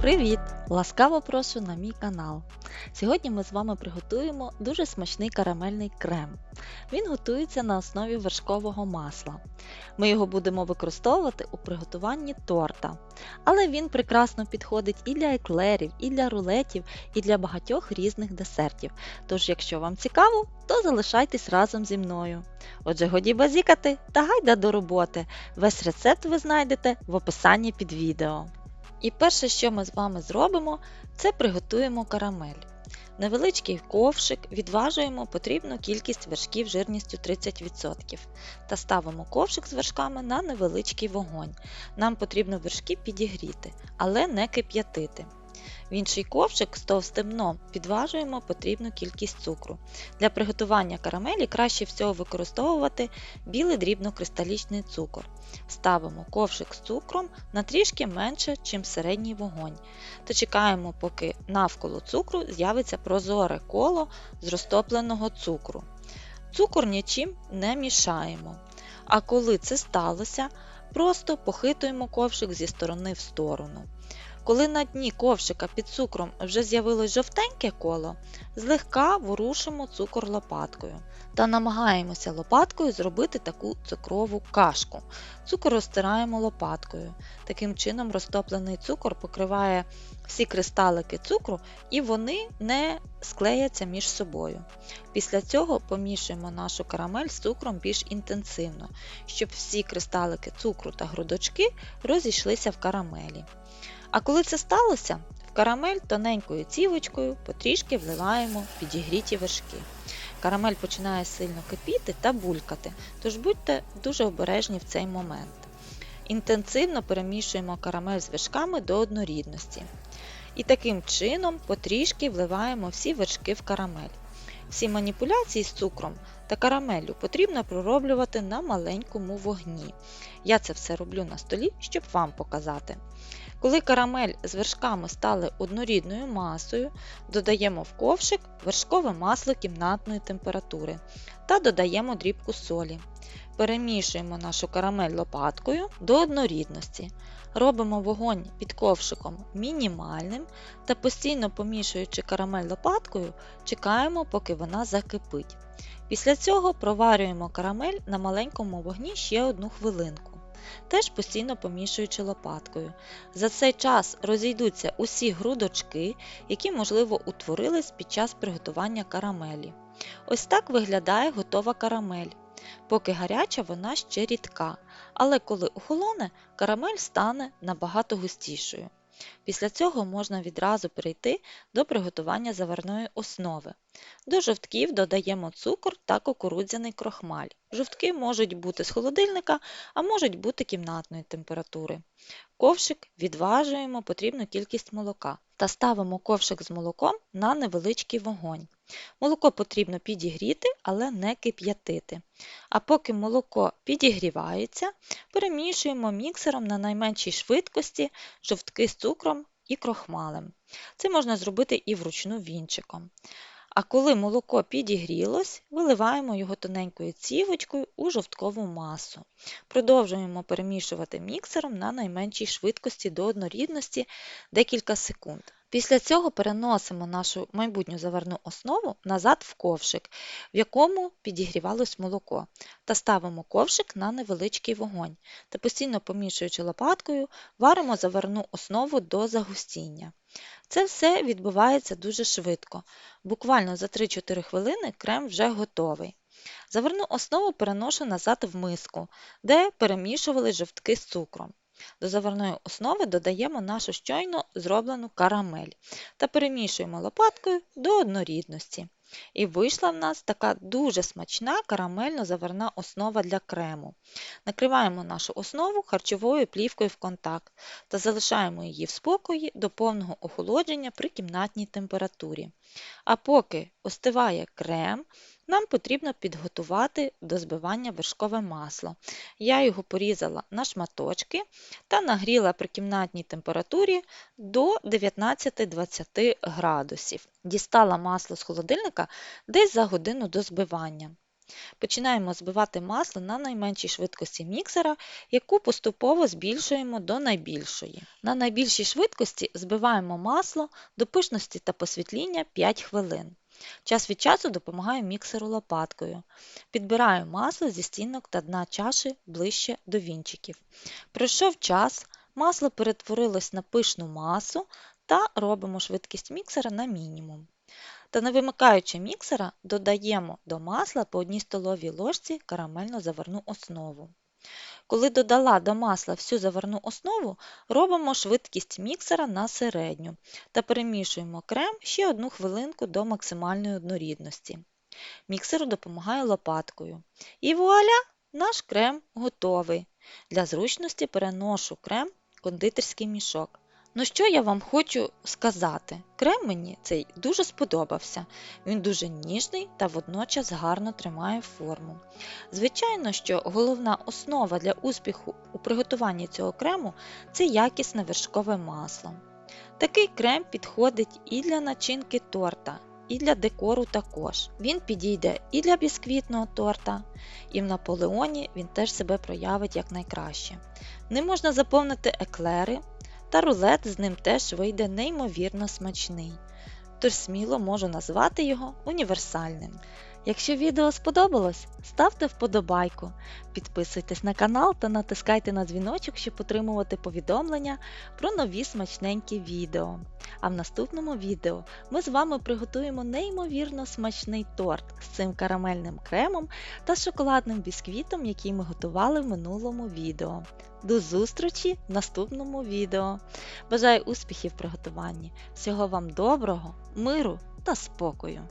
Привіт! Ласкаво прошу на мій канал. Сьогодні ми з вами приготуємо дуже смачний карамельний крем. Він готується на основі вершкового масла. Ми його будемо використовувати у приготуванні торта. Але він прекрасно підходить і для еклерів, і для рулетів, і для багатьох різних десертів. Тож, якщо вам цікаво, то залишайтесь разом зі мною. Отже, годі базікати та гайда до роботи. Весь рецепт ви знайдете в описанні під відео. І перше, що ми з вами зробимо, це приготуємо карамель. Невеличкий ковшик відважуємо потрібну кількість вершків жирністю 30% та ставимо ковшик з вершками на невеличкий вогонь. Нам потрібно вершки підігріти, але не кип'ятити. В інший ковшик з товстим дном підважуємо потрібну кількість цукру. Для приготування карамелі краще всього використовувати білий дрібнокристалічний цукор. Ставимо ковшик з цукром на трішки менше, ніж середній вогонь, та чекаємо, поки навколо цукру з'явиться прозоре коло з розтопленого цукру. Цукор нічим не мішаємо. А коли це сталося, просто похитуємо ковшик зі сторони в сторону. Коли на дні ковшика під цукром вже з'явилось жовтеньке коло, злегка ворушимо цукор лопаткою та намагаємося лопаткою зробити таку цукрову кашку. Цукор розтираємо лопаткою. Таким чином розтоплений цукор покриває всі кристалики цукру і вони не склеяться між собою. Після цього помішуємо нашу карамель з цукром більш інтенсивно, щоб всі кристалики цукру та грудочки розійшлися в карамелі. А коли це сталося, в карамель тоненькою цівочкою потрішки вливаємо підігріті вершки. Карамель починає сильно кипіти та булькати, тож будьте дуже обережні в цей момент. Інтенсивно перемішуємо карамель з вершками до однорідності. І таким чином потрішки вливаємо всі вершки в карамель. Всі маніпуляції з цукром та карамеллю потрібно пророблювати на маленькому вогні. Я це все роблю на столі, щоб вам показати. Коли карамель з вершками стали однорідною масою, додаємо в ковшик вершкове масло кімнатної температури та додаємо дрібку солі. Перемішуємо нашу карамель лопаткою до однорідності. Робимо вогонь під ковшиком мінімальним та постійно помішуючи карамель лопаткою, чекаємо, поки вона закипить. Після цього проварюємо карамель на маленькому вогні ще одну хвилинку теж постійно помішуючи лопаткою. За цей час розійдуться усі грудочки, які, можливо, утворились під час приготування карамелі. Ось так виглядає готова карамель. Поки гаряча, вона ще рідка, але коли охолоне, карамель стане набагато густішою. Після цього можна відразу перейти до приготування заварної основи. До жовтків додаємо цукор та кукурудзяний крохмаль. Жовтки можуть бути з холодильника, а можуть бути кімнатної температури. Ковшик відважуємо потрібну кількість молока та ставимо ковшик з молоком на невеличкий вогонь. Молоко потрібно підігріти, але не кип'ятити. А поки молоко підігрівається, перемішуємо міксером на найменшій швидкості жовтки з цукром і крохмалем. Це можна зробити і вручну вінчиком. А коли молоко підігрілось, виливаємо його тоненькою цівочкою у жовткову масу. Продовжуємо перемішувати міксером на найменшій швидкості до однорідності декілька секунд. Після цього переносимо нашу майбутню заварну основу назад в ковшик, в якому підігрівалось молоко, та ставимо ковшик на невеличкий вогонь та постійно помішуючи лопаткою, варимо заварну основу до загустіння. Це все відбувається дуже швидко. Буквально за 3-4 хвилини крем вже готовий. Заверну основу переношу назад в миску, де перемішували жовтки з цукром. До заварної основи додаємо нашу щойно зроблену карамель та перемішуємо лопаткою до однорідності. І вийшла в нас така дуже смачна карамельно-заварна основа для крему. Накриваємо нашу основу харчовою плівкою в контакт та залишаємо її в спокої до повного охолодження при кімнатній температурі. А поки остиває крем, нам потрібно підготувати до збивання вершкове масло. Я його порізала на шматочки та нагріла при кімнатній температурі до 19-20 градусів. Дістала масло з холодильника десь за годину до збивання. Починаємо збивати масло на найменшій швидкості міксера, яку поступово збільшуємо до найбільшої. На найбільшій швидкості збиваємо масло до пишності та посвітління 5 хвилин. Час від часу допомагаю міксеру лопаткою. Підбираю масло зі стінок та дна чаші ближче до вінчиків. Пройшов час, масло перетворилось на пишну масу та робимо швидкість міксера на мінімум. Та не вимикаючи міксера, додаємо до масла по одній столовій ложці карамельно заварну основу. Коли додала до масла всю заварну основу, робимо швидкість міксера на середню та перемішуємо крем ще одну хвилинку до максимальної однорідності. Міксеру допомагаю лопаткою. І вуаля, наш крем готовий. Для зручності переношу крем в кондитерський мішок. Ну що я вам хочу сказати? Крем мені цей дуже сподобався. Він дуже ніжний та водночас гарно тримає форму. Звичайно, що головна основа для успіху у приготуванні цього крему це якісне вершкове масло. Такий крем підходить і для начинки торта, і для декору також. Він підійде і для бісквітного торта, і в Наполеоні він теж себе проявить якнайкраще. Ним можна заповнити еклери, та рулет з ним теж вийде неймовірно смачний. Тож сміло можу назвати його універсальним. Якщо відео сподобалось, ставте вподобайку, підписуйтесь на канал та натискайте на дзвіночок, щоб отримувати повідомлення про нові смачненькі відео. А в наступному відео ми з вами приготуємо неймовірно смачний торт з цим карамельним кремом та шоколадним бісквітом, який ми готували в минулому відео. До зустрічі в наступному відео. Бажаю успіхів в приготуванні. Всього вам доброго, миру та спокою!